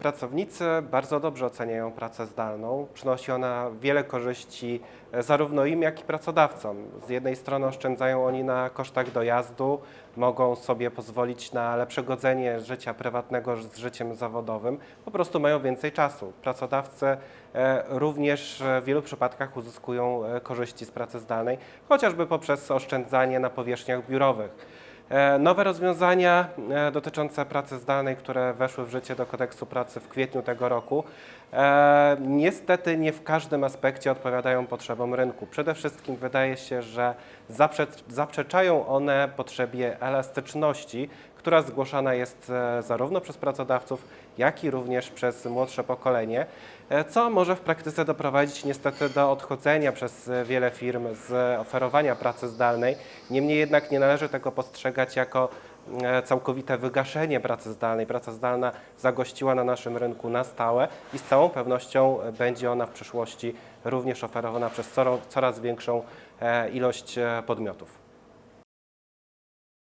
Pracownicy bardzo dobrze oceniają pracę zdalną. Przynosi ona wiele korzyści e, zarówno im, jak i pracodawcom. Z jednej strony oszczędzają oni na kosztach dojazdu, mogą sobie pozwolić na lepsze godzenie życia prywatnego z życiem zawodowym, po prostu mają więcej czasu. Pracodawcy e, również w wielu przypadkach uzyskują e, korzyści z pracy zdalnej, chociażby poprzez oszczędzanie na powierzchniach biurowych. E, Nowe rozwiązania e, dotyczące pracy zdalnej, które weszły w życie do kodeksu pracy w kwietniu tego roku, e, niestety nie w każdym aspekcie odpowiadają potrzebom rynku. Przede wszystkim wydaje się, że zaprze zaprzeczają one potrzebie elastyczności, która zgłaszana jest e, zarówno przez pracodawców, jak i również przez młodsze pokolenie, e, co może w praktyce doprowadzić niestety do odchodzenia przez e, wiele firm z oferowania pracy zdalnej. Niemniej jednak nie należy tego postrzegać jako całkowite wygaszenie pracy zdalnej. Praca zdalna zagościła na naszym rynku na stałe i z całą pewnością będzie ona w przyszłości również oferowana przez coraz- większą ilość podmiotów.